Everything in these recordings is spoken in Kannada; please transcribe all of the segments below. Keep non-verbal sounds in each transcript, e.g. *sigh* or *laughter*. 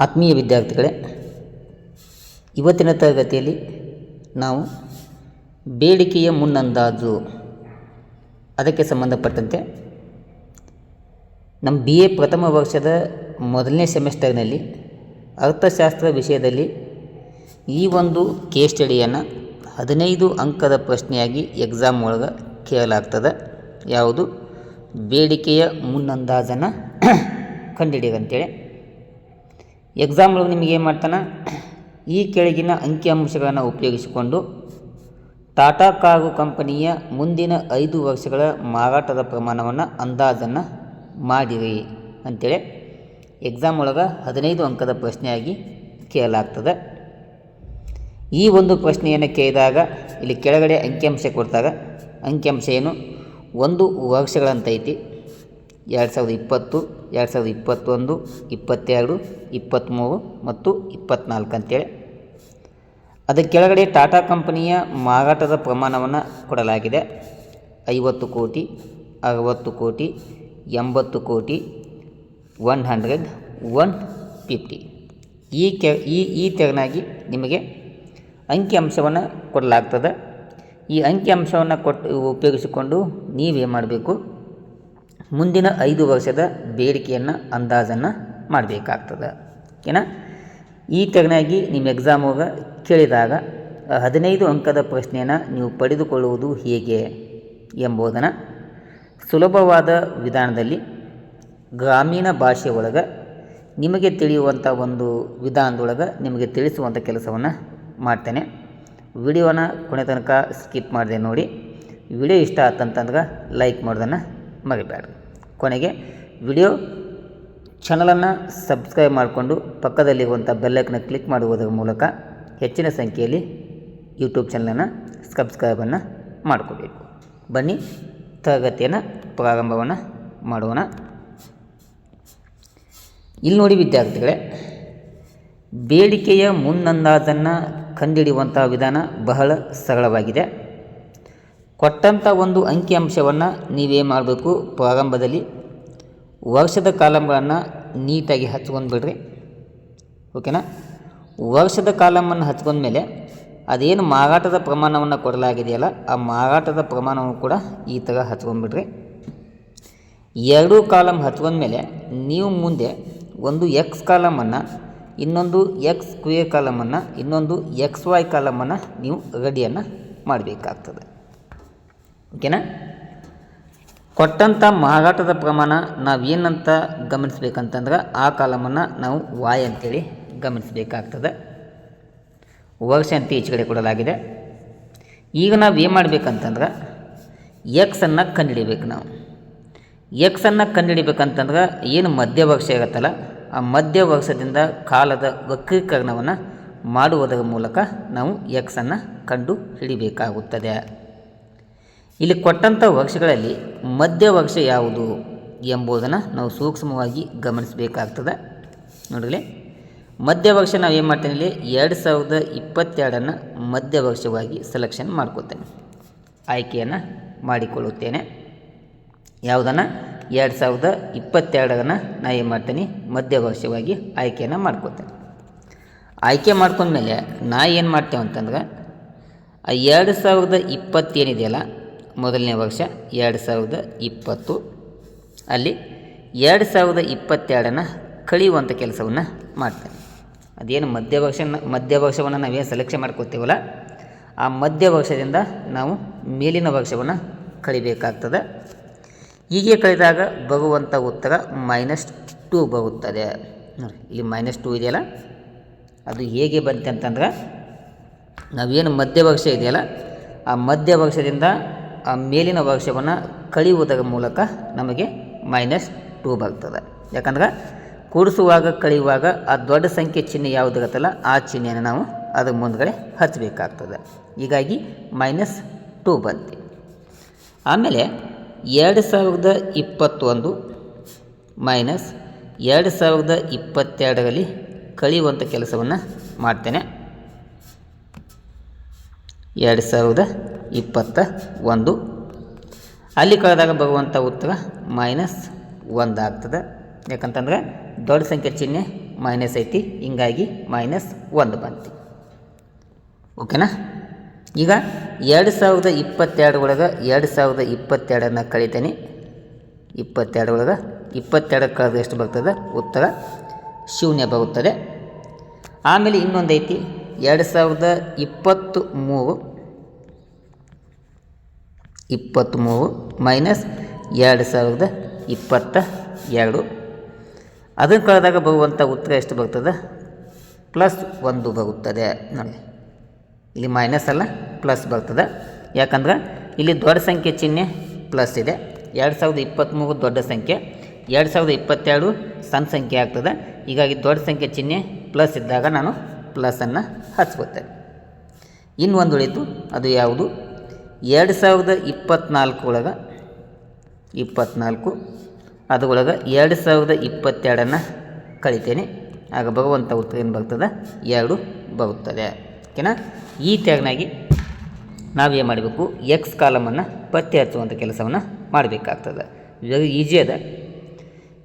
ಆತ್ಮೀಯ ವಿದ್ಯಾರ್ಥಿಗಳೇ, ಇವತ್ತಿನ ತರಗತಿಯಲ್ಲಿ ನಾವು ಬೇಡಿಕೆಯ ಮುನ್ನಂದಾಜು ಅದಕ್ಕೆ ಸಂಬಂಧಪಟ್ಟಂತೆ ನಮ್ಮ ಬಿ ಎ ಪ್ರಥಮ ವರ್ಷದ ಮೊದಲನೇ ಸೆಮಿಸ್ಟರ್ನಲ್ಲಿ ಅರ್ಥಶಾಸ್ತ್ರ ವಿಷಯದಲ್ಲಿ ಈ ಒಂದು ಕೇಸ್ ಸ್ಟಡಿಯನ್ನು ಹದಿನೈದು ಅಂಕದ ಪ್ರಶ್ನೆಯಾಗಿ ಎಕ್ಸಾಮ್ ಒಳಗೆ ಕೇಳಲಾಗ್ತದೆ. ಯಾವುದು? ಬೇಡಿಕೆಯ ಮುನ್ನಂದಾಜನ್ನು *clears throat* ಕಂಡುಹಿಡಿಯಂತೇಳಿ ಎಕ್ಸಾಮ್ ಒಳಗೆ ನಿಮಗೆ ಏನು ಮಾಡ್ತಾನೆ? ಈ ಕೆಳಗಿನ ಅಂಕಿಅಂಶಗಳನ್ನು ಉಪಯೋಗಿಸಿಕೊಂಡು ಟಾಟಾ ಕಾಗು ಕಂಪನಿಯ ಮುಂದಿನ ಐದು ವರ್ಷಗಳ ಮಾರಾಟದ ಪ್ರಮಾಣವನ್ನು ಅಂದಾಜನ್ನು ಮಾಡಿರಿ ಅಂಥೇಳಿ ಎಕ್ಸಾಮ್ ಒಳಗೆ ಹದಿನೈದು ಅಂಕದ ಪ್ರಶ್ನೆಯಾಗಿ ಕೇಳಲಾಗ್ತದೆ. ಈ ಒಂದು ಪ್ರಶ್ನೆಯನ್ನು ಕೇಳಿದಾಗ ಇಲ್ಲಿ ಕೆಳಗಡೆ ಅಂಕಿಅಂಶ ಕೊಡ್ತಾರೆ ಅಂಕಿಅಂಶ ಏನು? ಒಂದು ವರ್ಷಗಳಂತೈತಿ. ಎರಡು ಸಾವಿರದ ಇಪ್ಪತ್ತು, ಎರಡು ಸಾವಿರದ ಇಪ್ಪತ್ತೊಂದು, ಇಪ್ಪತ್ತೆರಡು ಇಪ್ಪತ್ತ್ಮೂರು ಮತ್ತು ಇಪ್ಪತ್ತ್ನಾಲ್ಕು ಅಂತೇಳಿ. ಅದರ ಕೆಳಗಡೆ ಟಾಟಾ ಕಂಪನಿಯ ಮಾರಾಟದ ಪ್ರಮಾಣವನ್ನು ಕೊಡಲಾಗಿದೆ. ಐವತ್ತು ಕೋಟಿ, ಅರವತ್ತು ಕೋಟಿ, ಎಂಬತ್ತು ಕೋಟಿ, ಒನ್ ಹಂಡ್ರೆಡ್, ಒನ್ ಫಿಫ್ಟಿ. ಈ ಕೆ, ಈ ಈ ತೆರನಾಗಿ ನಿಮಗೆ ಅಂಕಿಅಂಶವನ್ನು ಕೊಡಲಾಗ್ತದೆ. ಈ ಅಂಕಿಅಂಶವನ್ನು ಕೊಟ್ಟು ಉಪಯೋಗಿಸಿಕೊಂಡು ನೀವೇನು ಮಾಡಬೇಕು? ಮುಂದಿನ ಐದು ವರ್ಷದ ಬೇಡಿಕೆಯನ್ನು, ಅಂದಾಜನ್ನು ಮಾಡಬೇಕಾಗ್ತದೆ. ಓಕೆನಾ ಈ ತೆರನಾಗಿ ನಿಮ್ಮ ಎಕ್ಸಾಮ್ ಹೋಗ ಕೇಳಿದಾಗ ಹದಿನೈದು ಅಂಕದ ಪ್ರಶ್ನೆಯನ್ನು ನೀವು ಪಡೆದುಕೊಳ್ಳುವುದು ಹೇಗೆ ಎಂಬುದನ್ನು ಸುಲಭವಾದ ವಿಧಾನದಲ್ಲಿ ಗ್ರಾಮೀಣ ಭಾಷೆ ಒಳಗೆ ನಿಮಗೆ ತಿಳಿಯುವಂಥ ಒಂದು ವಿಧಾನದೊಳಗೆ ನಿಮಗೆ ತಿಳಿಸುವಂಥ ಕೆಲಸವನ್ನು ಮಾಡ್ತೇನೆ. ವಿಡಿಯೋನ ಕೊನೆ ತನಕ ಸ್ಕಿಪ್ ಮಾಡಿದೆ ನೋಡಿ. ವಿಡಿಯೋ ಇಷ್ಟ ಆತಂತಂದ್ರೆ ಲೈಕ್ ಮಾಡೋದನ್ನು ಮರಿಬೇಡ್ರಿ ಕೊನೆಗೆ ವಿಡಿಯೋ ಚಾನಲನ್ನು ಸಬ್ಸ್ಕ್ರೈಬ್ ಮಾಡಿಕೊಂಡು ಪಕ್ಕದಲ್ಲಿರುವಂಥ ಬೆಲ್ಲೈಕನ್ನ ಕ್ಲಿಕ್ ಮಾಡುವುದರ ಮೂಲಕ ಹೆಚ್ಚಿನ ಸಂಖ್ಯೆಯಲ್ಲಿ ಯೂಟ್ಯೂಬ್ ಚಾನಲನ್ನು ಸಬ್ಸ್ಕ್ರೈಬನ್ನು ಮಾಡ್ಕೋಬೇಕು. ಬನ್ನಿ, ತರಗತಿಯನ್ನು ಪ್ರಾರಂಭವನ್ನು ಮಾಡೋಣ. ಇಲ್ಲಿ ನೋಡಿ ವಿದ್ಯಾರ್ಥಿಗಳೇ, ಬೇಡಿಕೆಯ ಮುನ್ನಂದಾಜನ್ನು ಕಂಡುಹಿಡಿಯುವಂಥ ವಿಧಾನ ಬಹಳ ಸರಳವಾಗಿದೆ. ಕೊಟ್ಟಂಥ ಒಂದು ಅಂಕಿಅಂಶವನ್ನು ನೀವೇನು ಮಾಡಬೇಕು ಪ್ರಾರಂಭದಲ್ಲಿ. ವರ್ಷದ ಕಾಲಮ್ಗಳನ್ನು ನೀಟಾಗಿ ಹಚ್ಕೊಂಡು ಬಿಡ್ರಿ ಓಕೆನಾ? ವರ್ಷದ ಕಾಲಮನ್ನು ಹಚ್ಕೊಂಡ್ಮೇಲೆ ಅದೇನು ಮಾರಾಟದ ಪ್ರಮಾಣವನ್ನು ಕೊಡಲಾಗಿದೆಯಲ್ಲ, ಆ ಮಾರಾಟದ ಪ್ರಮಾಣವನ್ನು ಕೂಡ ಈ ಥರ ಹಚ್ಕೊಂಡ್ಬಿಡ್ರಿ. ಎರಡೂ ಕಾಲಮ್ ಹಚ್ಕೊಂಡ್ಮೇಲೆ ನೀವು ಮುಂದೆ ಒಂದು ಎಕ್ಸ್ ಕಾಲಮನ್ನು ಇನ್ನೊಂದು ಎಕ್ಸ್ ಕ್ವೇ ಕಾಲಮನ್ನು ಇನ್ನೊಂದು ಎಕ್ಸ್ ವೈ ಕಾಲಮನ್ನು ನೀವು ರೆಡಿಯನ್ನು ಮಾಡಬೇಕಾಗ್ತದೆ. ಓಕೆನಾ? ಕೊಟ್ಟಂಥ ಮಾರಾಟದ ಪ್ರಮಾಣ ನಾವೇನಂತ ಗಮನಿಸ್ಬೇಕಂತಂದ್ರೆ ಆ ಕಾಲಮನ್ನು ನಾವು ವಾಯ್ ಅಂತೇಳಿ ಗಮನಿಸಬೇಕಾಗ್ತದೆ. ವರ್ಷ ಅಂತ ಈಚೆ ಕಡೆ ಕೊಡಲಾಗಿದೆ. ಈಗ ನಾವು ಏನು ಮಾಡಬೇಕಂತಂದ್ರೆ ಎಕ್ಸನ್ನು ಕಂಡುಹಿಡಿಬೇಕು ನಾವು. ಎಕ್ಸನ್ನು ಕಂಡುಹಿಡಿಬೇಕಂತಂದ್ರೆ ಏನು ಮಧ್ಯ ವರ್ಷ ಇರುತ್ತಲ್ಲ, ಆ ಮಧ್ಯ ವರ್ಷದಿಂದ ಕಾಲದ ವಕ್ರೀಕರಣವನ್ನು ಮಾಡುವುದರ ಮೂಲಕ ನಾವು ಎಕ್ಸನ್ನು ಕಂಡು ಹಿಡಿಬೇಕಾಗುತ್ತದೆ. ಇಲ್ಲಿ ಕೊಟ್ಟಂಥ ವರ್ಷಗಳಲ್ಲಿ ಮಧ್ಯ ವರ್ಷ ಯಾವುದು ಎಂಬುದನ್ನು ನಾವು ಸೂಕ್ಷ್ಮವಾಗಿ ಗಮನಿಸಬೇಕಾಗ್ತದೆ. ನೋಡಲಿ ಮಧ್ಯ ವರ್ಷ ನಾವು ಏನು ಮಾಡ್ತೇನೆ ಇಲ್ಲಿ? ಎರಡು ಸಾವಿರದ ಇಪ್ಪತ್ತೆರಡನ್ನು ಮಧ್ಯ ವರ್ಷವಾಗಿ ಸೆಲೆಕ್ಷನ್ ಮಾಡ್ಕೋತೇನೆ. ಆಯ್ಕೆಯನ್ನು ಮಾಡಿಕೊಳ್ಳುತ್ತೇನೆ. ಯಾವುದನ್ನು? ಎರಡು ಸಾವಿರದ ಇಪ್ಪತ್ತೆರಡನ್ನು ನಾನು ಏನು ಮಾಡ್ತೀನಿ? ಮಧ್ಯ ವರ್ಷವಾಗಿ ಆಯ್ಕೆಯನ್ನು ಮಾಡ್ಕೋತೇನೆ. ಆಯ್ಕೆ ಮಾಡ್ಕೊಂಡ್ಮೇಲೆ ನಾ ಏನು ಮಾಡ್ತೇವೆ ಅಂತಂದ್ರೆ ಆ ಎರಡು ಸಾವಿರದ ಇಪ್ಪತ್ತೇನಿದೆಯಲ್ಲ ಮೊದಲನೇ ವರ್ಷ ಎರಡು ಸಾವಿರದ ಇಪ್ಪತ್ತು. ಅಲ್ಲಿ ಎರಡು ಸಾವಿರದ ಇಪ್ಪತ್ತೆರಡನ್ನು ಕಳೆಯುವಂಥ ಕೆಲಸವನ್ನು ಮಾಡ್ತೇನೆ ಅದೇನು ಮಧ್ಯ ವರ್ಷ ಮಧ್ಯ ವರ್ಷವನ್ನು ನಾವೇನು ಸೆಲೆಕ್ಷನ್ ಮಾಡ್ಕೋತೀವಲ್ಲ, ಆ ಮಧ್ಯ ವರ್ಷದಿಂದ ನಾವು ಮೇಲಿನ ವರ್ಷವನ್ನು ಕಳಿಬೇಕಾಗ್ತದೆ ಹೀಗೆ ಕಳೆದಾಗ ಬರುವಂಥ ಉತ್ತರ ಮೈನಸ್ ಟೂ ಬರುತ್ತದೆ. ನೋಡಿ, ಇಲ್ಲಿ ಮೈನಸ್ ಟೂ ಇದೆಯಲ್ಲ, ಅದು ಹೇಗೆ ಬಂತೆ ಅಂತಂದ್ರೆ ನಾವೇನು ಮಧ್ಯ ವರ್ಷ ಇದೆಯಲ್ಲ, ಆ ಮಧ್ಯ ವರ್ಷದಿಂದ ಆ ಮೇಲಿನ ವರ್ಷವನ್ನು ಕಳೆಯುವುದರ ಮೂಲಕ ನಮಗೆ ಮೈನಸ್ ಟೂ ಬರ್ತದೆ. ಯಾಕಂದ್ರೆ ಕೂಡಿಸುವಾಗ, ಕಳೆಯುವಾಗ ಆ ದೊಡ್ಡ ಸಂಖ್ಯೆ ಚಿಹ್ನೆ ಯಾವುದಿರುತ್ತಲ್ಲ ಆ ಚಿಹ್ನೆಯನ್ನು ನಾವು ಅದ್ರ ಮುಂದ್ಗಡೆ ಹಚ್ಚಬೇಕಾಗ್ತದೆ ಹೀಗಾಗಿ ಮೈನಸ್ ಟೂ ಬಂತು. ಆಮೇಲೆ ಎರಡು ಸಾವಿರದ ಇಪ್ಪತ್ತೊಂದು ಮೈನಸ್ ಎರಡು ಸಾವಿರದ ಇಪ್ಪತ್ತೆರಡರಲ್ಲಿ ಕಳೆಯುವಂಥ ಕೆಲಸವನ್ನು ಮಾಡ್ತೇನೆ. ಎರಡು ಸಾವಿರದ ಇಪ್ಪತ್ತ ಒಂದು. ಅಲ್ಲಿ ಕಳೆದಾಗ ಬರುವಂಥ ಉತ್ತರ ಮೈನಸ್ ಒಂದು ಆಗ್ತದೆ. ಯಾಕಂತಂದ್ರೆ ದೊಡ್ಡ ಸಂಖ್ಯೆ ಚಿಹ್ನೆ ಮೈನಸ್ ಐತಿ, ಹಿಂಗಾಗಿ ಮೈನಸ್ ಒಂದು ಬಂತು. ಓಕೆನಾ ಈಗ ಎರಡು ಸಾವಿರದ ಇಪ್ಪತ್ತೆರಡು ಒಳಗೆ ಎರಡು ಸಾವಿರದ ಇಪ್ಪತ್ತೆರಡನ್ನು ಕಳಿತೇನೆ. ಇಪ್ಪತ್ತೆರಡು ಒಳಗೆ ಇಪ್ಪತ್ತೆರಡು ಕಳೆದ ಎಷ್ಟು ಬರ್ತದೆ? ಉತ್ತರ ಶೂನ್ಯ ಬರುತ್ತದೆ. ಆಮೇಲೆ ಇನ್ನೊಂದೈತಿ ಎರಡು ಸಾವಿರದ ಇಪ್ಪತ್ತು ಮೂರು ಇಪ್ಪತ್ತ್ಮೂರು ಮೈನಸ್ ಎರಡು ಸಾವಿರದ ಇಪ್ಪತ್ತ ಎರಡು. ಅದನ್ನು ಕಳೆದಾಗ ಬರುವಂಥ ಉತ್ತರ ಎಷ್ಟು ಬರ್ತದೆ? ಪ್ಲಸ್ ಒಂದು ಬರುತ್ತದೆ. ನೋಡಿ, ಇಲ್ಲಿ ಮೈನಸ್ ಅಲ್ಲ, ಪ್ಲಸ್ ಬರ್ತದೆ. ಯಾಕಂದ್ರೆ ಇಲ್ಲಿ ದೊಡ್ಡ ಸಂಖ್ಯೆ ಚಿಹ್ನೆ ಪ್ಲಸ್ ಇದೆ. ಎರಡು ಸಾವಿರದ ಇಪ್ಪತ್ತ್ಮೂರು ದೊಡ್ಡ ಸಂಖ್ಯೆ. ಎರಡು ಸಾವಿರದ ಇಪ್ಪತ್ತೆರಡು ಸಣ್ಣ ಸಂಖ್ಯೆ ಆಗ್ತದೆ. ಹೀಗಾಗಿ ದೊಡ್ಡ ಸಂಖ್ಯೆ ಚಿಹ್ನೆ ಪ್ಲಸ್ ಇದ್ದಾಗ ನಾನು ಪ್ಲಸ್ಸನ್ನು ಹಚ್ಕೋತೇನೆ. ಇನ್ನೊಂದು ಉಳಿತು, ಅದು ಯಾವುದು? ಎರಡು ಸಾವಿರದ ಇಪ್ಪತ್ತ್ನಾಲ್ಕು ಒಳಗೆ ಇಪ್ಪತ್ತ್ನಾಲ್ಕು ಅದರೊಳಗೆ ಎರಡು ಸಾವಿರದ ಇಪ್ಪತ್ತೆರಡನ್ನು ಕಳಿತೇನೆ. ಆಗ ಭಗವಂತ ಉತ್ತರ ಏನು ಬರ್ತದೆ? ಎರಡು ಬರುತ್ತದೆ. ಓಕೆನಾ? ಈ ತೆರನಾಗಿ ನಾವೇನು ಮಾಡಬೇಕು? ಎಕ್ಸ್ ಕಾಲಮನ್ನು ಪತ್ತೆ ಹಚ್ಚುವಂಥ ಕೆಲಸವನ್ನು ಮಾಡಬೇಕಾಗ್ತದೆ. ವೆರಿ ಈಜಿ ಅದ.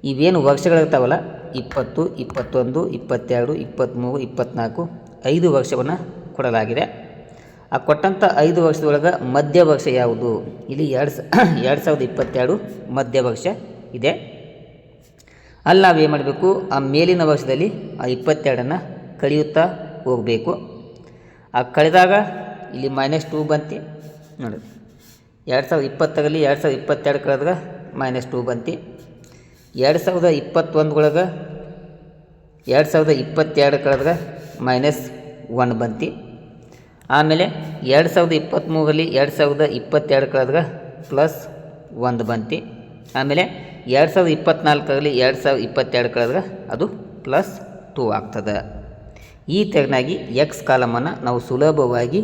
ಇವೇನು ವರ್ಷಗಳಿರ್ತಾವಲ್ಲ ಇಪ್ಪತ್ತು, ಇಪ್ಪತ್ತೊಂದು, ಇಪ್ಪತ್ತೆರಡು ಇಪ್ಪತ್ತ್ಮೂರು ಇಪ್ಪತ್ತ್ನಾಲ್ಕು ಐದು ವರ್ಷವನ್ನು ಕೊಡಲಾಗಿದೆ. ಆ ಕೊಟ್ಟಂಥ ಐದು ವರ್ಷದೊಳಗೆ ಮಧ್ಯ ವರ್ಷ ಯಾವುದು? ಇಲ್ಲಿ ಎರಡು ಸ *clears throat* ಎರಡು ಸಾವಿರದ ಇಪ್ಪತ್ತೆರಡು ಮಧ್ಯ ವರ್ಷ ಇದೆ. ಅಲ್ಲಿ ನಾವೇನು ಮಾಡಬೇಕು? ಆ ಮೇಲಿನ ವರ್ಷದಲ್ಲಿ ಆ ಇಪ್ಪತ್ತೆರಡನ್ನು ಕಳೆಯುತ್ತಾ ಹೋಗಬೇಕು. ಆ ಕಳೆದಾಗ ಇಲ್ಲಿ ಮೈನಸ್ ಟೂ ಬಂತಿ. ನೋಡಿ, ಎರಡು ಸಾವಿರದ ಇಪ್ಪತ್ತರಲ್ಲಿ ಎರಡು ಸಾವಿರದ ಇಪ್ಪತ್ತೆರಡು ಕಳೆದಾಗ ಮೈನಸ್ ಟೂ ಬಂತು. ಎರಡು ಸಾವಿರದ ಇಪ್ಪತ್ತೊಂದರೊಳಗೆ ಎರಡು ಸಾವಿರದ ಇಪ್ಪತ್ತೆರಡು ಕಳೆದಾಗ ಮೈನಸ್ ಒನ್ ಬಂತು. ಆಮೇಲೆ ಎರಡು ಸಾವಿರದ ಇಪ್ಪತ್ತ್ಮೂರಲ್ಲಿ ಎರಡು ಸಾವಿರದ ಇಪ್ಪತ್ತೆರಡು ಕಳೆದ್ರೆ ಪ್ಲಸ್ ಒಂದು ಬಂತಿ. ಆಮೇಲೆ ಎರಡು ಸಾವಿರದ ಇಪ್ಪತ್ತ್ನಾಲ್ಕರಲ್ಲಿ ಎರಡು ಸಾವಿರದ ಇಪ್ಪತ್ತೆರಡು ಕಳೆದ್ರೆ ಅದು ಪ್ಲಸ್ ಟೂ ಆಗ್ತದೆ. ಈ ತೆರನಾಗಿ ಎಕ್ಸ್ ಕಾಲಮನ್ನು ನಾವು ಸುಲಭವಾಗಿ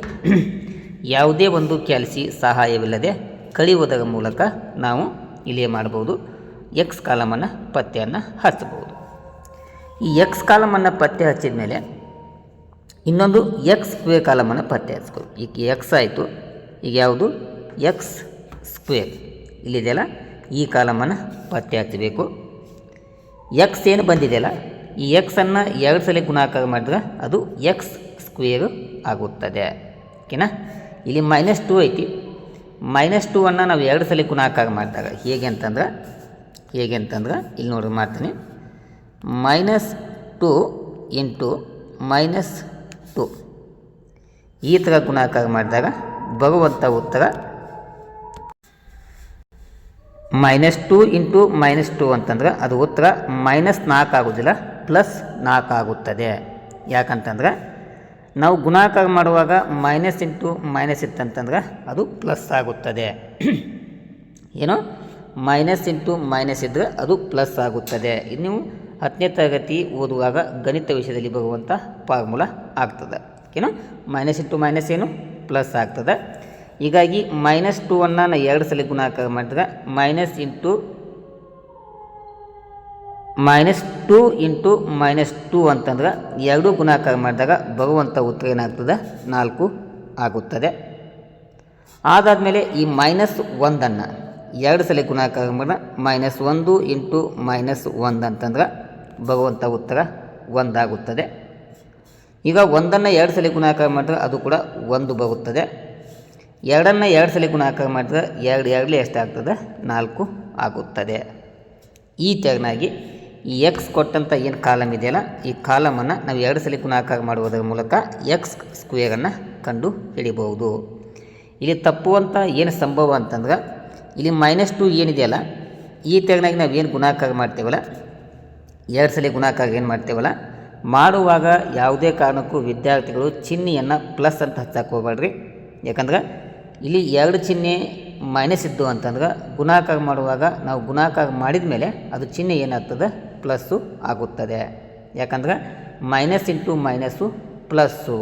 *clears throat* ಯಾವುದೇ ಒಂದು ಕ್ಯಾಲ್ಸಿ ಸಹಾಯವಿಲ್ಲದೆ ಕಳೆಯುವುದರ ಮೂಲಕ ನಾವು ಇಲ್ಲಿ ಮಾಡ್ಬೋದು ಎಕ್ಸ್ ಕಾಲಮನ್ನು ಪತ್ತೆಯನ್ನು ಹಚ್ಚಬಹುದು. ಈ ಎಕ್ಸ್ ಕಾಲಮನ್ನು ಪತ್ತೆ ಹಚ್ಚಿದ ಮೇಲೆ ಇನ್ನೊಂದು ಎಕ್ಸ್ ಸ್ಕ್ವೇರ್ ಕಾಲಮನ್ನು ಪತ್ತೆ ಹಚ್ಕೋ ಈಗ ಎಕ್ಸ್ ಆಯಿತು. ಈಗ ಯಾವುದು? ಎಕ್ಸ್ ಸ್ಕ್ವೇರ್ ಇಲ್ಲಿದೆಯಲ್ಲ? ಈ ಕಾಲಮನ್ನು ಪತ್ತೆ ಹಚ್ಚಬೇಕು ಎಕ್ಸ್ ಏನು ಬಂದಿದೆಯಲ್ಲ? ಈ ಎಕ್ಸನ್ನು ಎರಡು ಸಲ ಗುಣಾಕಾರ ಮಾಡಿದ್ರೆ ಅದು ಎಕ್ಸ್ ಸ್ಕ್ವೇರು ಆಗುತ್ತದೆ. ಓಕೆನಾ? ಇಲ್ಲಿ ಮೈನಸ್ ಟೂ ಐತಿ. ಮೈನಸ್ ಟೂ ಅನ್ನು ನಾವು ಎರಡು ಸಲ ಗುಣಾಕಾರ ಮಾಡಿದಾಗ ಹೇಗೆ ಅಂತಂದ್ರೆ ಹೇಗೆ ಅಂತಂದ್ರೆ, ಇಲ್ಲಿ ನೋಡಿ ಮಾಡ್ತೀನಿ minus two into minus two ಈ ಥರ ಗುಣಾಕಾರ ಮಾಡಿದಾಗ ಬರುವಂಥ ಉತ್ತರ minus two into minus two ಅಂತಂದ್ರೆ ಅದು ಉತ್ತರ ಮೈನಸ್ ನಾಲ್ಕು ಆಗೋದಿಲ್ಲ ಪ್ಲಸ್ ನಾಲ್ಕು ಆಗುತ್ತದೆ. ಯಾಕಂತಂದ್ರೆ ನಾವು ಗುಣಾಕಾರ ಮಾಡುವಾಗ ಮೈನಸ್ ಇಂಟು ಮೈನಸ್ ಇತ್ತಂತಂದ್ರೆ ಅದು ಪ್ಲಸ್ ಆಗುತ್ತದೆ. ಏನು? ಮೈನಸ್ ಇಂಟು ಮೈನಸ್ ಇದ್ದರೆ ಅದು ಪ್ಲಸ್ ಆಗುತ್ತದೆ. ನೀವು ಹತ್ತನೇ ತರಗತಿ ಓದುವಾಗ ಗಣಿತ ವಿಷಯದಲ್ಲಿ ಬರುವಂಥ ಫಾರ್ಮುಲಾ ಆಗ್ತದೆ. ಏನು? ಮೈನಸ್ ಇಂಟು ಮೈನಸ್ ಏನು? ಪ್ಲಸ್ ಆಗ್ತದೆ. ಹೀಗಾಗಿ ಮೈನಸ್ ಟು ಅನ್ನು ನಾನು ಎರಡು ಸಲ ಗುಣಾಕಾರ ಮಾಡಿದ್ರೆ minus into minus two into minus two ಅಂತಂದ್ರೆ ಎರಡು ಗುಣಾಕಾರ ಮಾಡಿದಾಗ ಬರುವಂಥ ಉತ್ತರ ಏನಾಗ್ತದೆ? ನಾಲ್ಕು ಆಗುತ್ತದೆ. ಅದಾದಮೇಲೆ ಈ ಮೈನಸ್ ಒಂದನ್ನು ಎರಡು ಸಲ ಗುಣಾಕಾರ ಮಾಡಿದ್ರೆ ಮೈನಸ್ ಒಂದು ಇಂಟು ಮೈನಸ್ ಒಂದು ಅಂತಂದ್ರೆ ಬರುವಂಥ ಉತ್ತರ ಒಂದಾಗುತ್ತದೆ. ಈಗ ಒಂದನ್ನು ಎರಡು ಸಲ ಗುಣಾಕಾರ ಮಾಡಿದ್ರೆ ಅದು ಕೂಡ ಒಂದು ಬರುತ್ತದೆ. ಎರಡನ್ನು ಎರಡು ಸಲ ಗುಣಾಕಾರ ಮಾಡಿದ್ರೆ ಎರಡು ಎರಡಲೇ ಎಷ್ಟಾಗ್ತದೆ ನಾಲ್ಕು ಆಗುತ್ತದೆ. ಈ ತೆರನಾಗಿ ಈ ಎಕ್ಸ್ ಕೊಟ್ಟಂಥ ಏನು ಕಾಲಮ್ ಇದೆಯಲ್ಲ, ಈ ಕಾಲಮನ್ನು ನಾವು ಎರಡು ಸಲ ಗುಣಾಕಾರ ಮಾಡುವುದರ ಮೂಲಕ ಎಕ್ಸ್ ಸ್ಕ್ವೇರನ್ನು ಕಂಡು ಹಿಡಿಬಹುದು. ಇಲ್ಲಿ ತಪ್ಪುವಂಥ ಏನು ಸಂಭವ ಅಂತಂದ್ರೆ, ಇಲ್ಲಿ ಮೈನಸ್ ಟು ಏನಿದೆಯಲ್ಲ, ಈ ತೆರನಾಗಿ ನಾವು ಏನು ಗುಣಾಕಾರ ಮಾಡ್ತೇವಲ್ಲ ಎರಡು ಸಲ ಗುಣಾಕಾರ ಏನು ಮಾಡ್ತೇವಲ್ಲ? ಮಾಡುವಾಗ ಯಾವುದೇ ಕಾರಣಕ್ಕೂ ವಿದ್ಯಾರ್ಥಿಗಳು ಚಿಹ್ನೆಯನ್ನು ಪ್ಲಸ್ ಅಂತ ಹಚ್ಚಕ್ಕೆ ಯಾಕಂದ್ರೆ ಇಲ್ಲಿ ಎರಡು ಚಿಹ್ನೆ ಮೈನಸ್ ಇದ್ದು ಅಂತಂದ್ರೆ ಗುಣಾಕಾರ ಮಾಡುವಾಗ ನಾವು ಗುಣಾಕಾರ ಮಾಡಿದ ಮೇಲೆ ಅದು ಚಿಹ್ನೆ ಏನಾಗ್ತದೆ? ಪ್ಲಸ್ಸು ಆಗುತ್ತದೆ. ಯಾಕಂದ್ರೆ ಮೈನಸ್ ಇಂಟು ಮೈನಸ್ಸು ಪ್ಲಸ್ಸು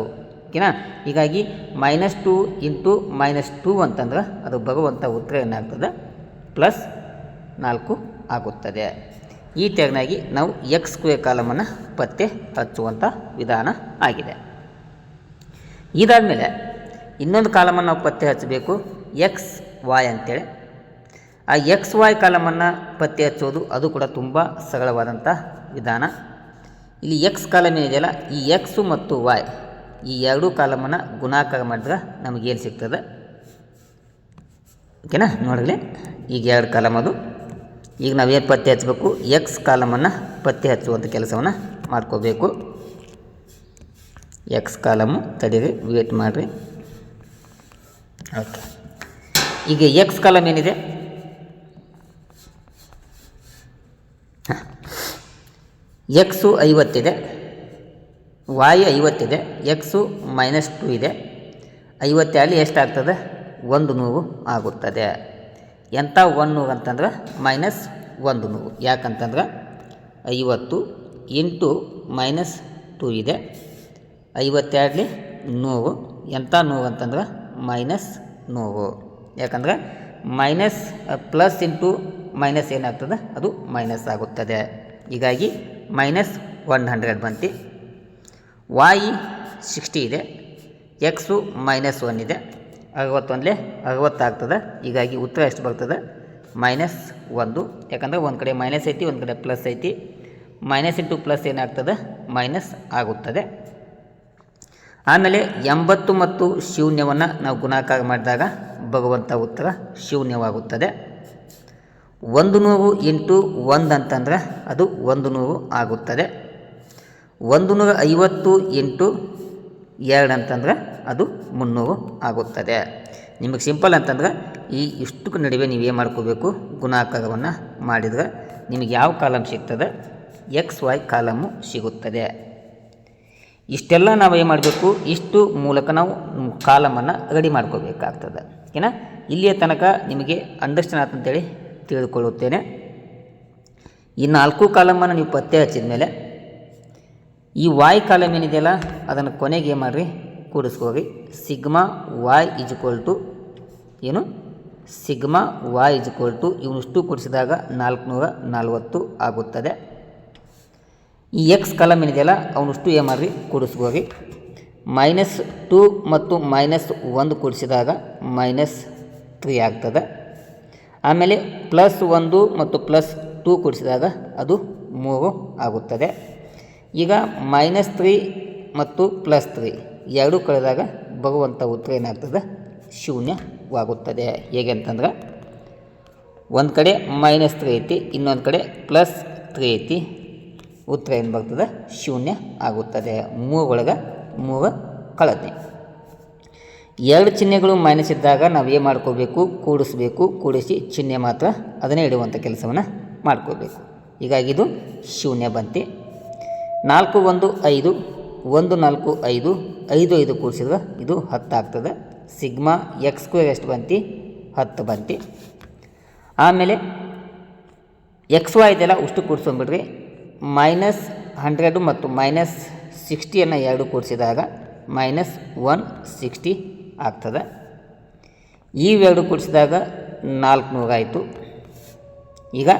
ಓಕೆನಾ? ಹೀಗಾಗಿ minus two into minus two ಅಂತಂದ್ರೆ ಅದು ಬರುವಂಥ ಉತ್ತರ ಏನಾಗ್ತದೆ? ಪ್ಲಸ್ ನಾಲ್ಕು ಆಗುತ್ತದೆ. ಈ ತೆರನಾಗಿ ನಾವು ಎಕ್ಸ್ ಸ್ಕ್ವೇರ್ ಕಾಲಮನ್ನು ಪತ್ತೆ ಹಚ್ಚುವಂಥ ವಿಧಾನ ಆಗಿದೆ. ಇದಾದ ಮೇಲೆ ಇನ್ನೊಂದು ಕಾಲಮನ್ನು ನಾವು ಪತ್ತೆ ಹಚ್ಚಬೇಕು ಎಕ್ಸ್ ವಾಯ್ ಅಂತೇಳಿ. ಆ ಎಕ್ಸ್ ವಾಯ್ ಕಾಲಮನ್ನು ಪತ್ತೆ ಹಚ್ಚೋದು ಅದು ಕೂಡ ತುಂಬ ಸರಳವಾದಂಥ ವಿಧಾನ. ಇಲ್ಲಿ ಎಕ್ಸ್ ಕಾಲಮ್ ಏನಿದೆಯಲ್ಲ, ಈ ಎಕ್ಸು ಮತ್ತು ವಾಯ್ ಈ ಎರಡೂ ಕಾಲಮನ್ನು ಗುಣಾಕಾರ ಮಾಡಿದ್ರೆ ನಮಗೇನು ಸಿಗ್ತದೆ? ಓಕೆನಾ? ನೋಡಲಿ ಈಗ ಎರಡು ಕಾಲಮ್ ಅದು. ಈಗ ನಾವೇನು ಪತ್ತೆ ಹಚ್ಚಬೇಕು ಎಕ್ಸ್ ಕಾಲಮನ್ನು ಪತ್ತೆ ಹಚ್ಚುವಂಥ ಕೆಲಸವನ್ನು ಮಾಡ್ಕೋಬೇಕು. ಎಕ್ಸ್ ಕಾಲಮು, ತಡೀರಿ ವೇಟ್ ಮಾಡಿರಿ. ಓಕೆ ಈಗ ಎಕ್ಸ್ ಕಾಲಮ್ ಏನಿದೆ? ಎಕ್ಸು ಐವತ್ತಿದೆ ವಾಯು ಐವತ್ತಿದೆ ಎಕ್ಸು ಮೈನಸ್ ಟು ಇದೆ. ಐವತ್ತೆರಡು ಎಷ್ಟಾಗ್ತದೆ? ಒಂದು ನೂರು ಆಗುತ್ತದೆ. ಎಂಥ ಒಂದು ಅಂತಂದ್ರೆ ಮೈನಸ್ ಒಂದು ನೂರು ಯಾಕಂತಂದ್ರೆ ಐವತ್ತು ಎಂಟು ಮೈನಸ್ ಟೂ ಇದೆ. ಐವತ್ತೆರಡಲಿ ನೂರು ಎಂಥ ನೂರು ಅಂತಂದ್ರೆ ಮೈನಸ್ ನೂರು ಯಾಕಂದ್ರೆ ಮೈನಸ್ ಪ್ಲಸ್ ಇಂಟು ಮೈನಸ್ ಏನಾಗ್ತದೆ? ಅದು ಮೈನಸ್ ಆಗುತ್ತದೆ. ಹೀಗಾಗಿ ಮೈನಸ್ ಒನ್ ಹಂಡ್ರೆಡ್ ಬಂತು. ವಾಯಿ ಸಿಕ್ಸ್ಟಿ ಇದೆ. ಎಕ್ಸು ಮೈನಸ್ ಒನ್ ಇದೆ. ಅರವತ್ತೊಂದಲೇ ಅರವತ್ತಾಗ್ತದೆ ಹೀಗಾಗಿ ಉತ್ತರ ಎಷ್ಟು ಬರ್ತದೆ? ಮೈನಸ್ ಒಂದು. ಯಾಕಂದರೆ ಒಂದು ಕಡೆ ಮೈನಸ್ ಐತಿ, ಒಂದು ಕಡೆ ಪ್ಲಸ್ ಐತಿ. ಮೈನಸ್ ಇಂಟು ಪ್ಲಸ್ ಏನಾಗ್ತದೆ? ಮೈನಸ್ ಆಗುತ್ತದೆ. ಆಮೇಲೆ ಎಂಬತ್ತು ಮತ್ತು ಶೂನ್ಯವನ್ನು ನಾವು ಗುಣಾಕಾರ ಮಾಡಿದಾಗ ಬರುವಂಥ ಉತ್ತರ ಶೂನ್ಯವಾಗುತ್ತದೆ. ಒಂದು ನೂರು ಇಂಟು ಒಂದು ಅಂತಂದ್ರೆ ಅದು ಒಂದು ನೂರು ಆಗುತ್ತದೆ. ಒಂದು ನೂರ ಐವತ್ತು ಇಂಟು ಎರಡು ಅಂತಂದ್ರೆ ಅದು ಮುನ್ನೂರು ಆಗುತ್ತದೆ. ನಿಮಗೆ ಸಿಂಪಲ್ ಅಂತಂದ್ರೆ ಈ ಇಷ್ಟಕ್ಕೆ ನಡುವೆ ನೀವು ಏನು ಮಾಡ್ಕೋಬೇಕು? ಗುಣಾಕಾರವನ್ನು ಮಾಡಿದರೆ ನಿಮಗೆ ಯಾವ ಕಾಲಮ್ ಸಿಗ್ತದೆ? ಎಕ್ಸ್ ವೈ ಕಾಲಮ್ಮು ಸಿಗುತ್ತದೆ. ಇಷ್ಟೆಲ್ಲ ನಾವು ಏನು ಮಾಡಬೇಕು? ಇಷ್ಟು ಮೂಲಕ ನಾವು ಕಾಲಮನ್ನು ರೆಡಿ ಮಾಡ್ಕೋಬೇಕಾಗ್ತದೆ. ಓಕೆನಾ? ಇಲ್ಲಿಯ ತನಕ ನಿಮಗೆ ಅಂಡರ್ಸ್ಟ್ಯಾಂಡ್ ಅಂತೇಳಿ ತಿಳಿದುಕೊಳ್ಳುತ್ತೇನೆ. ಈ ನಾಲ್ಕು ಕಾಲಮನ್ನು ನೀವು ಪತ್ತೆ ಹಚ್ಚಿದ ಮೇಲೆ ಈ ವಾಯ್ ಕಾಲಮ್ ಏನಿದೆಯಲ್ಲ, ಅದನ್ನು ಕೊನೆಗೆ ಏನು ಮಾಡಿರಿ ಕೂಡಿಸ್ಕೋರಿ sigma Y is equal to ಏನು? Sigma Y is equal to ಇವನಿಷ್ಟು ಕೂಡಿಸಿದಾಗ ನಾಲ್ಕುನೂರ ನಲ್ವತ್ತು ಆಗುತ್ತದೆ. ಈ ಎಕ್ಸ್ ಕಾಲಮ್ ಏನಿದೆಯಲ್ಲ, ಅವನಿಷ್ಟು ಏನು ಮಾಡಿರಿ? ಕೂಡಿಸ್ಕೋರಿ ಮೈನಸ್ ಟು ಮತ್ತು ಮೈನಸ್ ಒಂದು ಕೂಡಿಸಿದಾಗ ಮೈನಸ್ ತ್ರೀ ಆಗ್ತದೆ. ಆಮೇಲೆ ಪ್ಲಸ್ ಒಂದು ಮತ್ತು ಪ್ಲಸ್ ಟೂ ಕೂಡಿಸಿದಾಗ ಅದು ಮೂರು ಆಗುತ್ತದೆ. ಈಗ ಮೈನಸ್ ತ್ರೀ ಮತ್ತು ಪ್ಲಸ್ ತ್ರೀ ಎರಡೂ ಕಳೆದಾಗ ಬರುವಂಥ ಉತ್ತರ ಏನಾಗ್ತದೆ? ಶೂನ್ಯವಾಗುತ್ತದೆ. ಹೇಗೆ ಅಂತಂದ್ರೆ ಒಂದು ಕಡೆ ಮೈನಸ್ ತ್ರೀ ಐತಿ, ಇನ್ನೊಂದು ಕಡೆ ಪ್ಲಸ್ ತ್ರೀ ಐತಿ. ಉತ್ತರ ಏನು ಬರ್ತದೆ? ಶೂನ್ಯ ಆಗುತ್ತದೆ. ಮೂರೊಳಗೆ ಮೂರು ಕಳತೆ ಎರಡು ಚಿಹ್ನೆಗಳು ಮೈನಸ್ ಇದ್ದಾಗ ನಾವು ಏನು ಮಾಡ್ಕೋಬೇಕು? ಕೂಡಿಸ್ಬೇಕು. ಕೂಡಿಸಿ ಚಿಹ್ನೆ ಮಾತ್ರ ಅದನ್ನೇ ಇಡುವಂಥ ಕೆಲಸವನ್ನು ಮಾಡ್ಕೋಬೇಕು. ಹೀಗಾಗಿ ಇದು ಶೂನ್ಯ ಬಂತಿ. ನಾಲ್ಕು ಒಂದು ಐದು, ಒಂದು ನಾಲ್ಕು ಐದು ಐದು ಐದು ಕೂಡಿಸಿದ್ರೆ ಇದು ಹತ್ತಾಗ್ತದೆ ಸಿಗ್ಮಾ ಎಕ್ಸ್ ಸ್ಕ್ವೇರ್ ಎಷ್ಟು ಬಂತಿ? ಹತ್ತು ಬಂತಿ. ಆಮೇಲೆ ಎಕ್ಸ್ ವೈ ಇದೆಲ್ಲ ಉಷ್ಟು ಕೂಡಿಸ್ಕೊಂಬಿಡ್ರಿ. ಮೈನಸ್ ಹಂಡ್ರೆಡು ಮತ್ತು ಮೈನಸ್ ಸಿಕ್ಸ್ಟಿಯನ್ನು ಎರಡು ಕೂಡಿಸಿದಾಗ ಮೈನಸ್ ಒನ್ ಸಿಕ್ಸ್ಟಿ ಆಗ್ತದೆ. ಇವೆರಡು ಕೂಡಿಸಿದಾಗ ನಾಲ್ಕುನೂರಾಯಿತು ಈಗ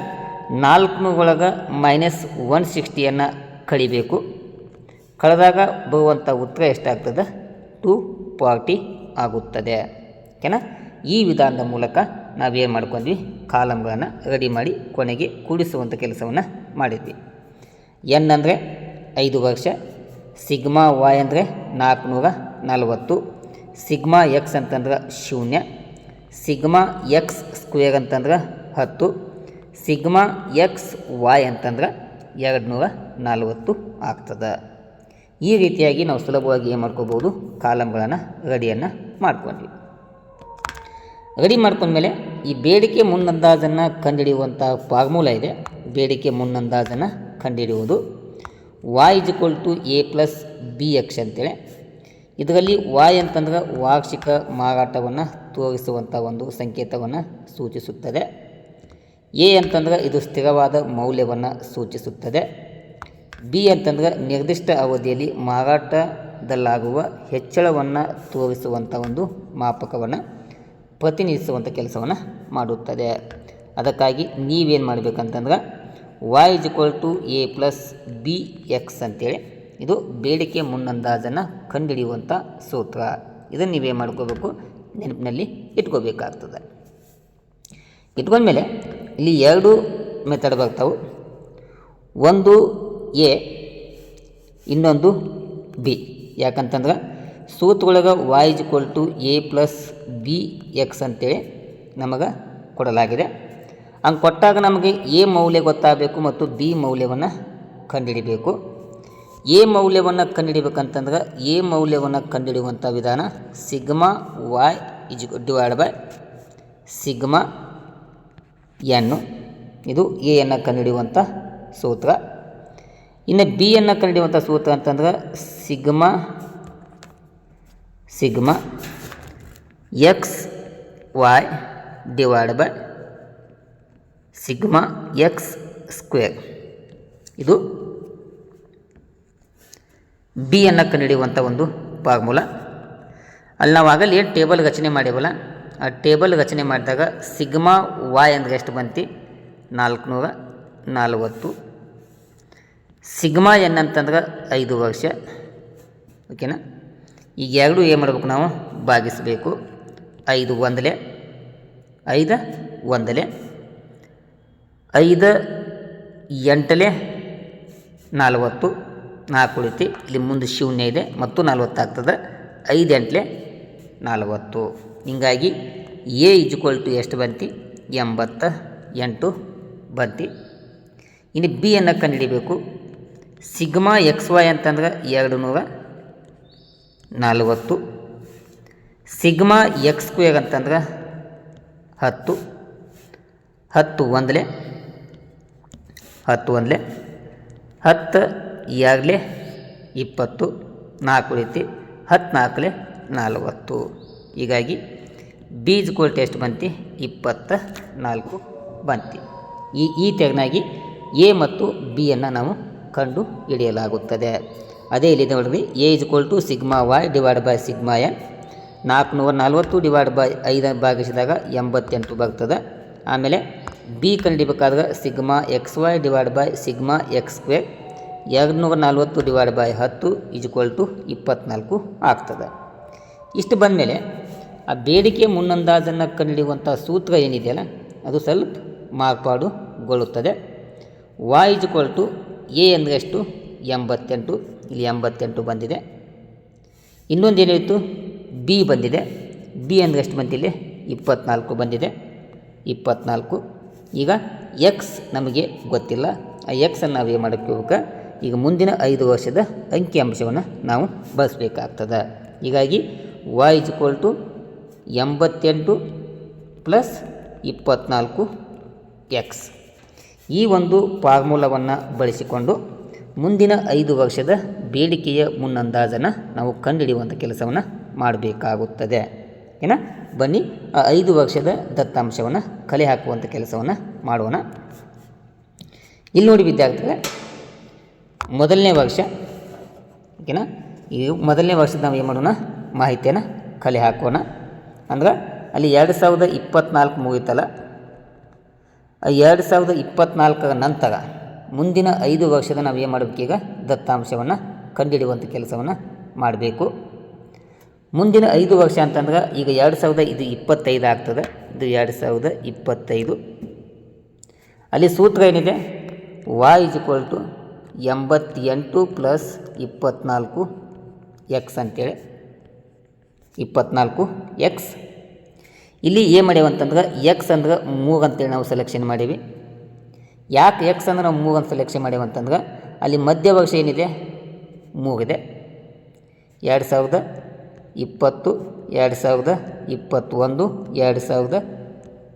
ನಾಲ್ಕುನೂರೊಳಗೆ ಮೈನಸ್ ಒನ್ ಸಿಕ್ಸ್ಟಿಯನ್ನು ಕಳಿಬೇಕು. ಕಳೆದಾಗ ಬರುವಂಥ ಉತ್ತರ ಎಷ್ಟಾಗ್ತದೆ? ಟು ಫಾರ್ಟಿ ಆಗುತ್ತದೆ. ಓಕೆನಾ? ಈ ವಿಧಾನದ ಮೂಲಕ ನಾವೇನು ಮಾಡ್ಕೊಂಡ್ವಿ? ಕಾಲಮ್ಗಳನ್ನು ರೆಡಿ ಮಾಡಿ ಕೊನೆಗೆ ಕೂಡಿಸುವಂಥ ಕೆಲಸವನ್ನು ಮಾಡಿದ್ವಿ. ಎನ್ ಅಂದರೆ ಐದು ವರ್ಷ, ಸಿಗ್ಮಾ ವಾಯ್ ಅಂದರೆ ನಾಲ್ಕುನೂರ ನಲವತ್ತು, ಸಿಗ್ಮಾ ಎಕ್ಸ್ ಅಂತಂದ್ರೆ ಶೂನ್ಯ, ಸಿಗ್ಮಾ ಎಕ್ಸ್ ಸ್ಕ್ವೇರ್ ಅಂತಂದ್ರೆ ಹತ್ತು, ಸಿಗ್ಮಾ ಎಕ್ಸ್ ವಾಯ್ ಅಂತಂದ್ರೆ ಎರಡು ನೂರ ನಲವತ್ತು ಆಗ್ತದೆ. ಈ ರೀತಿಯಾಗಿ ನಾವು ಸುಲಭವಾಗಿ ಏನು ಮಾಡ್ಕೋಬೋದು ಕಾಲಮ್ಗಳನ್ನು ರೆಡಿಯನ್ನು ಮಾಡ್ಕೊಂಡ್ವಿ. ರೆಡಿ ಮಾಡ್ಕೊಂಡ್ಮೇಲೆ ಈ ಬೇಡಿಕೆ ಮುನ್ನಂದಾಜನ್ನು ಕಂಡುಹಿಡಿಯುವಂಥ ಫಾರ್ಮುಲಾ ಇದೆ. ಬೇಡಿಕೆ ಮುನ್ನಂದಾಜನ್ನು ಕಂಡುಹಿಡಿಯುವುದು Y is equal to A plus B X ಅಂತೇಳಿ. ಇದರಲ್ಲಿ ವಾಯ್ ಅಂತಂದ್ರೆ ವಾರ್ಷಿಕ ಮಾರಾಟವನ್ನು ತೋರಿಸುವಂಥ ಒಂದು ಸಂಕೇತವನ್ನು ಸೂಚಿಸುತ್ತದೆ. ಎ ಅಂತಂದ್ರೆ ಇದು ಸ್ಥಿರವಾದ ಮೌಲ್ಯವನ್ನು ಸೂಚಿಸುತ್ತದೆ. ಬಿ ಅಂತಂದ್ರೆ ನಿರ್ದಿಷ್ಟ ಅವಧಿಯಲ್ಲಿ ಮಾರಾಟದಲ್ಲಾಗುವ ಹೆಚ್ಚಳವನ್ನು ತೋರಿಸುವಂಥ ಒಂದು ಮಾಪಕವನ್ನು ಪ್ರತಿನಿಧಿಸುವಂಥ ಕೆಲಸವನ್ನು ಮಾಡುತ್ತದೆ. ಅದಕ್ಕಾಗಿ ನೀವೇನು ಮಾಡಬೇಕಂತಂದ್ರೆ Y is equal to A plus B X ಅಂತೇಳಿ ಇದು ಬೇಡಿಕೆ ಮುನ್ನಂದಾಜನ್ನು ಕಂಡುಹಿಡಿಯುವಂಥ ಸೂತ್ರ. ಇದನ್ನು ನೀವೇನು ಮಾಡ್ಕೋಬೇಕು? ನೆನಪಿನಲ್ಲಿ ಇಟ್ಕೋಬೇಕಾಗ್ತದೆ. ಇಟ್ಕೊಂಡ್ಮೇಲೆ ಇಲ್ಲಿ ಎರಡು ಮೆಥಡ್ ಬರ್ತಾವೆ. ಒಂದು ಎ, ಇನ್ನೊಂದು ಬಿ. ಯಾಕಂತಂದ್ರೆ ಸೂತ್ರೊಳಗೆ Y is equal to A plus B X ಅಂತೇಳಿ ನಮಗೆ ಕೊಡಲಾಗಿದೆ. ಹಂಗೆ ಕೊಟ್ಟಾಗ ನಮಗೆ ಎ ಮೌಲ್ಯ ಗೊತ್ತಾಗಬೇಕು ಮತ್ತು ಬಿ ಮೌಲ್ಯವನ್ನು ಕಂಡುಹಿಡಿಬೇಕು ಎ ಮೌಲ್ಯವನ್ನು ಕಂಡುಹಿಡಿಬೇಕಂತಂದ್ರೆ ಎ ಮೌಲ್ಯವನ್ನು ಕಂಡುಹಿಡಿಯುವಂಥ ವಿಧಾನ sigma Y is divide by sigma ಎನ್ನು. ಇದು ಎಯನ್ನು ಕಂಡುಹಿಡಿಯುವಂಥ ಸೂತ್ರ. ಇನ್ನು ಬಿ ಅನ್ನು ಕಂಡುಹಿಡಿಯುವಂಥ ಸೂತ್ರ ಅಂತಂದ್ರೆ sigma sigma, X, Y divide by sigma, X square. ಇದು ಬಿಯನ್ನು ಕಂಡುಹಿಡಿಯುವಂಥ ಒಂದು ಫಾರ್ಮುಲಾ. ಅಲ್ಲಿ ನಾವು ಆಗಲಿ ಟೇಬಲ್ ರಚನೆ ಮಾಡೀವಲ್ಲ ಆ ಟೇಬಲ್ ರಚನೆ ಮಾಡಿದಾಗ ಸಿಗ್ಮಾ ವಾಯ್ ಅಂದ್ರೆ ಎಷ್ಟು ಬಂತು? ನಾಲ್ಕುನೂರ ನಲ್ವತ್ತು. ಸಿಗ್ಮಾ ಎನ್ ಅಂತಂದ್ರೆ ಐದು ವರ್ಷ. ಓಕೆನಾ ಈಗ ಎರಡು ಏನು ಮಾಡ್ಬೇಕು ನಾವು? ಭಾಗಿಸಬೇಕು. ಐದು ಒಂದಲೆ. ಐದು ಒಂದಲೆ. ಐದು ಎಂಟಲೆ ನಲ್ವತ್ತು. ನಾಲ್ಕು ಉಳಿತಿ. ಇಲ್ಲಿ ಮುಂದೆ ಶೂನ್ಯ ಇದೆ. ಮತ್ತು ನಲವತ್ತಾಗ್ತದೆ ಐದು ಎಂಟಲೆ ನಲ್ವತ್ತು. ಹಿಂಗಾಗಿ ಎ ಇಜ್ಕೊಲ್ ಟು ಎಷ್ಟು ಬಂತಿ? ಎಂಬತ್ತ ಎಂಟು ಬಂತಿ. ಇನ್ನು ಬಿ ಅನ್ನು ಕಂಡುಹಿಡಿಬೇಕು. ಸಿಗ್ಮಾ ಎಕ್ಸ್ ವೈ ಅಂತಂದ್ರೆ ಎರಡು ನೂರ ನಲ್ವತ್ತು. ಸಿಗ್ಮಾ ಎಕ್ಸ್ ಸ್ಕ್ವೇರ್ ಅಂತಂದ್ರೆ ಹತ್ತು. ಹತ್ತು ಒಂದಲೆ ಹತ್ತು ಒಂದಲೆ, ಹತ್ತು ಈಗಾಗಲೇ ಇಪ್ಪತ್ತು, ನಾಲ್ಕು ರೀತಿ ಹತ್ತು ನಾಲ್ಕಲೆ ನಲ್ವತ್ತು. ಹೀಗಾಗಿ ಬೀಜ ಕೋಲ್ಟ್ ಎಷ್ಟು ಬಂತಿ? ಇಪ್ಪತ್ತ ನಾಲ್ಕು ಬಂತಿ. ಈ ಈ ತೆಗನಾಗಿ ಎ ಮತ್ತು ಬಿಯನ್ನು ನಾವು ಕಂಡು ಹಿಡಿಯಲಾಗುತ್ತದೆ. ಅದೇ ಇಲ್ಲಿ ನೋಡ್ರಿ, A is equal to sigma Y divide by sigma N ನಾಲ್ಕುನೂರ ನಲ್ವತ್ತು ಡಿವೈಡ್ ಬೈ ಐದು ಭಾಗಿಸಿದಾಗ ಎಂಬತ್ತೆಂಟು ಬರ್ತದೆ. ಆಮೇಲೆ B ಕಂಡುಹಿಡಿಬೇಕಾದ್ರೆ sigma X Y divide by sigma X square ಎರಡುನೂರ ನಲ್ವತ್ತು ಡಿವೈಡ್ ಬೈ ಹತ್ತು ಇಜ್ಕೊಲ್ ಟು ಇಪ್ಪತ್ತ್ನಾಲ್ಕು ಆಗ್ತದೆ. ಇಷ್ಟು ಬಂದಮೇಲೆ ಆ ಬೇಡಿಕೆ ಮುನ್ನಂದಾಜನ್ನು ಕಂಡಿಡಿಯುವಂಥ ಸೂತ್ರ ಏನಿದೆಯಲ್ಲ, ಅದು ಸ್ವಲ್ಪ ಮಾರ್ಪಾಡುಗೊಳ್ಳುತ್ತದೆ. Y is equal to A ಅಂದರೆ ಎಷ್ಟು? ಎಂಬತ್ತೆಂಟು. ಇಲ್ಲಿ ಎಂಬತ್ತೆಂಟು ಬಂದಿದೆ. ಇನ್ನೊಂದು ಏನಾಯಿತು ಬಿ ಬಂದಿದೆ. ಬಿ ಅಂದರೆ ಎಷ್ಟು ಬಂದಿಲ್ಲ ಇಪ್ಪತ್ನಾಲ್ಕು ಬಂದಿದೆ. ಇಪ್ಪತ್ನಾಲ್ಕು. ಈಗ ಎಕ್ಸ್ ನಮಗೆ ಗೊತ್ತಿಲ್ಲ. ಆ ಎಕ್ಸನ್ನು ನಾವು ಏನು ಮಾಡಬೇಕು ಈಗ ಮುಂದಿನ ಐದು ವರ್ಷದ ಅಂಕಿಅಂಶವನ್ನು ನಾವು ಬಳಸಬೇಕಾಗ್ತದೆ. ಹೀಗಾಗಿ ವಾಯ್ ಇಸ್ ಈಕ್ವಲ್ ಟು ಎಂಬತ್ತೆಂಟು ಪ್ಲಸ್ ಇಪ್ಪತ್ನಾಲ್ಕು ಎಕ್ಸ್. ಈ ಒಂದು ಫಾರ್ಮುಲಾವನ್ನು ಬಳಸಿಕೊಂಡು ಮುಂದಿನ ಐದು ವರ್ಷದ ಬೇಡಿಕೆಯ ಮುನ್ನಂದಾಜನ್ನು ನಾವು ಕಂಡುಹಿಡಿಯುವಂಥ ಕೆಲಸವನ್ನು ಮಾಡಬೇಕಾಗುತ್ತದೆ. ಏನ? ಬನ್ನಿ, ಆ ಐದು ವರ್ಷದ ದತ್ತಾಂಶವನ್ನು ಕಲೆ ಹಾಕುವಂಥ ಕೆಲಸವನ್ನು ಮಾಡೋಣ. ಇಲ್ಲಿ ನೋಡಿ ವಿದ್ಯಾರ್ಥಿಗಳೇ, ಮೊದಲನೇ ವರ್ಷ ಓಕೆನಾ ಈ ಮೊದಲನೇ ವರ್ಷದ ನಾವು ಏನು ಮಾಡೋಣ? ಮಾಹಿತಿಯನ್ನು ಕಲೆ ಹಾಕೋಣ. ಅಂದ್ರೆ ಅಲ್ಲಿ ಎರಡು ಸಾವಿರದ ಇಪ್ಪತ್ತ್ನಾಲ್ಕು ಮುಗೀತಲ್ಲ. ಎರಡು ಸಾವಿರದ ಇಪ್ಪತ್ತ್ನಾಲ್ಕರ ನಂತರ ಮುಂದಿನ ಐದು ವರ್ಷದ ನಾವು ಏನು ಮಾಡಬೇಕೀಗ ದತ್ತಾಂಶವನ್ನು ಕಂಡುಹಿಡಿಯುವಂಥ ಕೆಲಸವನ್ನು ಮಾಡಬೇಕು. ಮುಂದಿನ ಐದು ವರ್ಷ ಅಂತಂದ್ರೆ ಈಗ ಎರಡು ಸಾವಿರದ ಇದು ಇಪ್ಪತ್ತೈದು ಆಗ್ತದೆ. ಇದು ಎರಡು ಸಾವಿರದ ಇಪ್ಪತ್ತೈದು. ಅಲ್ಲಿ ಸೂತ್ರ ಏನಿದೆ? ವಾಯ್ ಇಸ್ ಈಕ್ವಲ್ ಟು ಎಂಬತ್ತೆಂಟು ಪ್ಲಸ್ ಇಪ್ಪತ್ತ್ನಾಲ್ಕು ಎಕ್ಸ್ ಅಂತೇಳಿ. ಇಪ್ಪತ್ತ್ನಾಲ್ಕು ಎಕ್ಸ್ ಇಲ್ಲಿ ಏನು ಮಾಡ್ಯಾವ ಅಂತಂದ್ರೆ ಎಕ್ಸ್ ಅಂದ್ರೆ ಮೂರು ಅಂತೇಳಿ ನಾವು ಸೆಲೆಕ್ಷನ್ ಮಾಡೀವಿ. ಯಾಕೆ ಎಕ್ಸ್ ಅಂದ್ರೆ ನಾವು ಮೂರು ಅಂತ ಸೆಲೆಕ್ಷನ್ ಮಾಡ್ಯಾವ ಅಂತಂದ್ರೆ ಅಲ್ಲಿ ಮಧ್ಯ ವರ್ಷ ಏನಿದೆ? ಮೂಗಿದೆ ಎರಡು ಸಾವಿರದ ಇಪ್ಪತ್ತು, ಎರಡು ಸಾವಿರದ ಇಪ್ಪತ್ತೊಂದು, ಎರಡು ಸಾವಿರದ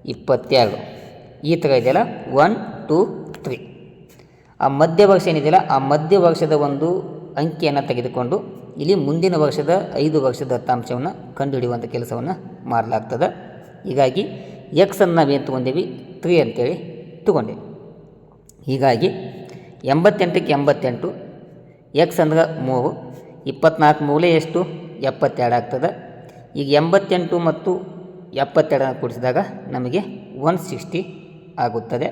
ಇಪ್ಪತ್ತೆರಡು. ಈ ಥರ ಇದೆಯಲ್ಲ? ಒನ್ ಟೂ ತ್ರೀ ಆ ಮಧ್ಯ ವರ್ಷ ಏನಿದೆಯಲ್ಲ? ಆ ಮಧ್ಯ ವರ್ಷದ ಒಂದು ಅಂಕಿಯನ್ನು ತೆಗೆದುಕೊಂಡು ಇಲ್ಲಿ ಮುಂದಿನ ವರ್ಷದ ಐದು ವರ್ಷದ ದತ್ತಾಂಶವನ್ನು ಕಂಡುಹಿಡಿಯುವಂಥ ಕೆಲಸವನ್ನು ಮಾಡಲಾಗ್ತದೆ. ಹೀಗಾಗಿ ಎಕ್ಸನ್ನು ನಾವೇನು ತೊಗೊಂಡೇವಿ? ತ್ರೀ ಅಂತೇಳಿ ತೊಗೊಂಡೇವಿ. ಹೀಗಾಗಿ ಎಂಬತ್ತೆಂಟಕ್ಕೆ ಎಂಬತ್ತೆಂಟು ಎಕ್ಸ್ ಅಂದ್ರೆ ಮೂರು, ಇಪ್ಪತ್ನಾಲ್ಕು ಮೂಲೆ ಎಷ್ಟು? ಎಪ್ಪತ್ತೆರಡು ಆಗ್ತದೆ. ಈಗ ಎಂಬತ್ತೆಂಟು ಮತ್ತು ಎಪ್ಪತ್ತೆರಡನ್ನು ಕೂಡಿಸಿದಾಗ ನಮಗೆ ಒನ್ ಸಿಕ್ಸ್ಟಿ ಆಗುತ್ತದೆ.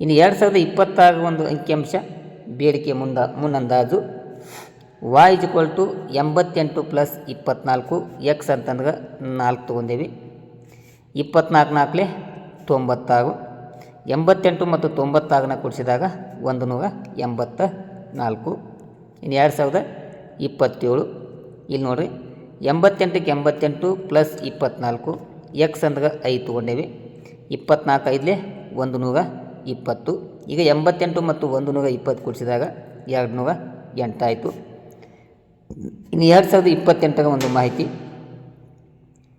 ಇನ್ನು ಎರಡು ಸಾವಿರದ ಇಪ್ಪತ್ತಾರು ಒಂದು ಅಂಕಿಅಂಶ ಬೇಡಿಕೆ ಮುಂದ ಮುನ್ನಂದಾಜು. ವಾಯ್ ಇಸ್ ಈಕ್ವಲ್ ಟು ಎಂಬತ್ತೆಂಟು ಪ್ಲಸ್ ಇಪ್ಪತ್ನಾಲ್ಕು ಎಕ್ಸ್ ಅಂತಂದ್ರೆ ನಾಲ್ಕು ತೊಗೊಂಡೇವಿ. ಇಪ್ಪತ್ನಾಲ್ಕು ನಾಲ್ಕಲೆ ತೊಂಬತ್ತಾರು ಎಂಬತ್ತೆಂಟು ಮತ್ತು ತೊಂಬತ್ತಾರನ್ನ ಕೂಡಿಸಿದಾಗ ಒಂದು ನೂರ ಎಂಬತ್ತ ನಾಲ್ಕು ಇನ್ನು ಎರಡು ಸಾವಿರದ ಇಪ್ಪತ್ತೇಳು. ಇಲ್ಲಿ ನೋಡಿರಿ, ಎಂಬತ್ತೆಂಟಕ್ಕೆ ಎಂಬತ್ತೆಂಟು ಪ್ಲಸ್ ಇಪ್ಪತ್ನಾಲ್ಕು ಎಕ್ಸ್ ಅಂದ್ರೆ ಐದು ತೊಗೊಂಡೇವಿ. ಇಪ್ಪತ್ನಾಲ್ಕು ಐದಲೇ ಒಂದು ನೂರ ಇಪ್ಪತ್ತು. ಈಗ ಎಂಬತ್ತೆಂಟು ಮತ್ತು ಒಂದು ನೂರ ಇಪ್ಪತ್ತು ಕೂಡಿಸಿದಾಗ ಎರಡು ನೂರ ಎಂಟಾಯಿತು ಇನ್ನು ಎರಡು ಸಾವಿರದ ಇಪ್ಪತ್ತೆಂಟರ ಒಂದು ಮಾಹಿತಿ.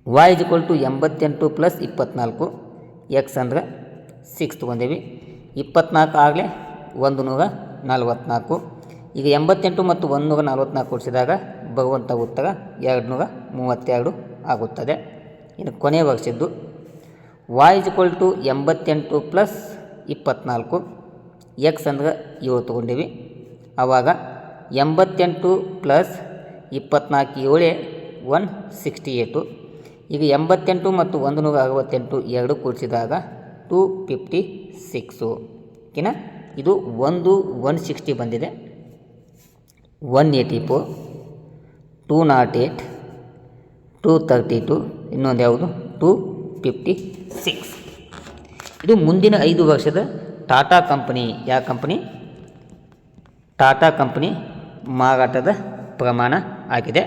ವಾಯ್ ಇಸ್ ಟು ಎಂಬತ್ತೆಂಟು ಪ್ಲಸ್ ಇಪ್ಪತ್ನಾಲ್ಕು ಎಕ್ಸ್ ಅಂದ್ರೆ ಸಿಕ್ಸ್ ತೊಗೊಂಡೇವಿ. ಇಪ್ಪತ್ತ್ನಾಲ್ಕು ಆಗಲೇ ಒಂದು ನೂರ ನಲ್ವತ್ನಾಲ್ಕು. ಈಗ ಎಂಬತ್ತೆಂಟು ಮತ್ತು ಒಂದು ನೂರ ನಲ್ವತ್ನಾಲ್ಕು ಕೂಡಿಸಿದಾಗ ಬರುವಂಥ ಉತ್ತರ ಎರಡು ನೂರ ಮೂವತ್ತೆರಡು ಆಗುತ್ತದೆ. ಇನ್ನು ಕೊನೆಯ ವರ್ಷದ್ದು ವಾಯ್ ಇಸ್ ಟು ಎಂಬತ್ತೆಂಟು ಪ್ಲಸ್ ಇಪ್ಪತ್ನಾಲ್ಕು ಎಕ್ಸ್ ಅಂದ್ರೆ ಏಳು ತೊಗೊಂಡೇವಿ. ಆವಾಗ ಎಂಬತ್ತೆಂಟು ಪ್ಲಸ್ ಇಪ್ಪತ್ನಾಲ್ಕು ಏಳೆ ಒನ್ ಸಿಕ್ಸ್ಟಿ ಏಟು. ಈಗ ಎಂಬತ್ತೆಂಟು ಮತ್ತು ಒಂದು ನೂರ ಅರವತ್ತೆಂಟು ಎರಡು ಕೂಡಿಸಿದಾಗ ಟೂ ಫಿಫ್ಟಿ ಸಿಕ್ಸು. ಓಕೆನಾ? ಇದು ಒಂದು ಒನ್ ಸಿಕ್ಸ್ಟಿ ಬಂದಿದೆ. One eighty four. Two not eight two thirty two. ಇನ್ನೊಂದು ಯಾವುದು? Two fifty six. ಇದು ಮುಂದಿನ ಐದು ವರ್ಷದ ಟಾಟಾ ಕಂಪನಿ, ಯಾವ ಕಂಪನಿ? ಟಾಟಾ ಕಂಪನಿ ಮಾರಾಟದ ಪ್ರಮಾಣ ಆಗಿದೆ.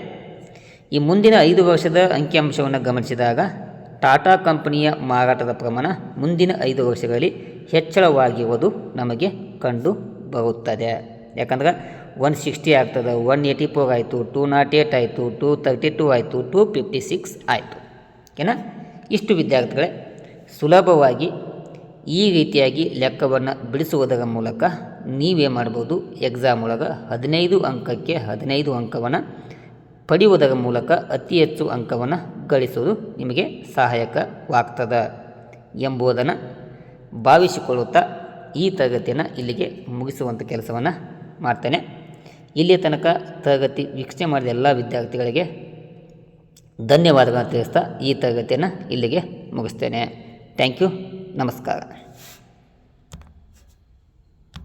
ಈ ಮುಂದಿನ ಐದು ವರ್ಷದ ಅಂಕಿಅಂಶವನ್ನು ಗಮನಿಸಿದಾಗ ಟಾಟಾ ಕಂಪನಿಯ ಮಾರಾಟದ ಪ್ರಮಾಣ ಮುಂದಿನ ಐದು ವರ್ಷಗಳಲ್ಲಿ ಹೆಚ್ಚಳವಾಗಿರುವುದು ನಮಗೆ ಕಂಡು ಬರುತ್ತದೆ. ಯಾಕಂದ್ರೆ ಒನ್ ಸಿಕ್ಸ್ಟಿ ಆಗ್ತದೆ, ಒನ್ ಏಯ್ಟಿ ಫೋರ್ ಆಯಿತು, ಟೂ ನಾಟ್ ಏಟ್ ಆಯಿತು, ಟೂ ತರ್ಟಿ ಟೂ ಆಯಿತು, ಟೂ ಫಿಫ್ಟಿ ಸಿಕ್ಸ್ ಆಯಿತು. ಓಕೆನಾ ಇಷ್ಟು ವಿದ್ಯಾರ್ಥಿಗಳೇ, ಸುಲಭವಾಗಿ ಈ ರೀತಿಯಾಗಿ ಲೆಕ್ಕವನ್ನು ಬಿಡಿಸುವುದರ ಮೂಲಕ ನೀವೇ ಮಾಡ್ಬೋದು. ಎಕ್ಸಾಮ್ ಒಳಗೆ ಹದಿನೈದು ಅಂಕಕ್ಕೆ ಹದಿನೈದು ಅಂಕವನ್ನು ಪಡೆಯುವುದರ ಮೂಲಕ ಅತಿ ಹೆಚ್ಚು ಅಂಕವನ್ನು ಗಳಿಸುವುದು ನಿಮಗೆ ಸಹಾಯಕವಾಗ್ತದೆ ಎಂಬುದನ್ನು ಭಾವಿಸಿಕೊಳ್ಳುತ್ತಾ ಈ ತರಗತಿಯನ್ನು ಇಲ್ಲಿಗೆ ಮುಗಿಸುವಂಥ ಕೆಲಸವನ್ನು ಮಾಡ್ತೇನೆ. ಇಲ್ಲಿಯ ತನಕ ತರಗತಿ ವೀಕ್ಷಣೆ ಮಾಡಿದ ಎಲ್ಲ ವಿದ್ಯಾರ್ಥಿಗಳಿಗೆ ಧನ್ಯವಾದಗಳನ್ನು ತಿಳಿಸ್ತಾ ಈ ತರಗತಿಯನ್ನು ಇಲ್ಲಿಗೆ ಮುಗಿಸ್ತೇನೆ. Thank you. ನಮಸ್ಕಾರ.